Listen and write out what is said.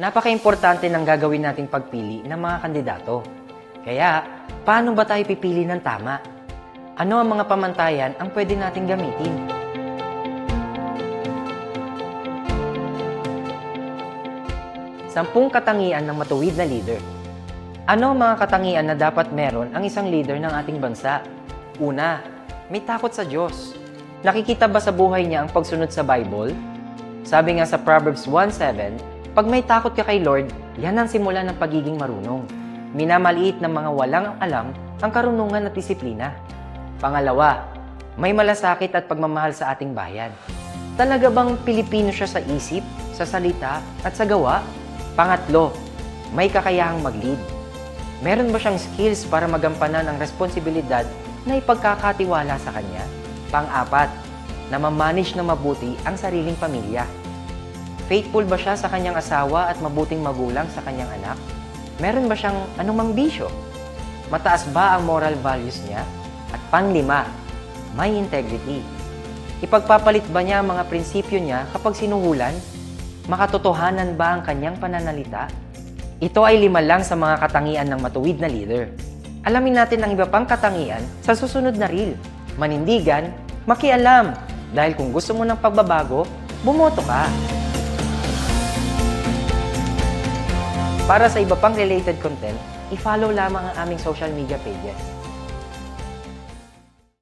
Napaka-importante ng gagawin nating pagpili ng mga kandidato. Kaya, paano ba tayo pipili ng tama? Ano ang mga pamantayan ang pwede nating gamitin? Sampung katangian ng matuwid na leader. Ano ang mga katangian na dapat meron ang isang leader ng ating bansa? Una, may takot sa Diyos. Nakikita ba sa buhay niya ang pagsunod sa Bible? Sabi nga sa Proverbs 1.7, pag may takot ka kay Lord, yan ang simula ng pagiging marunong. Minamaliit ng mga walang alam ang karunungan at disiplina. Pangalawa, may malasakit at pagmamahal sa ating bayan. Talaga bang Pilipino siya sa isip, sa salita, at sa gawa? Pangatlo, may kakayahang mag-lead. Meron ba siyang skills para magampanan ang responsibilidad na ipagkakatiwala sa kanya? Pang-apat, na mamanage na mabuti ang sariling pamilya. Faithful ba siya sa kanyang asawa at mabuting magulang sa kanyang anak? Meron ba siyang anumang bisyo? Mataas ba ang moral values niya? At panglima, may integrity. Ipagpapalit ba niya ang mga prinsipyo niya kapag sinuhulan? Makatotohanan ba ang kanyang pananalita? Ito ay lima lang sa mga katangian ng matuwid na leader. Alamin natin ang iba pang katangian sa susunod na reel. Manindigan, makialam. Dahil kung gusto mo ng pagbabago, bumoto ka. Para sa iba pang related content, i-follow lamang ang aming social media pages.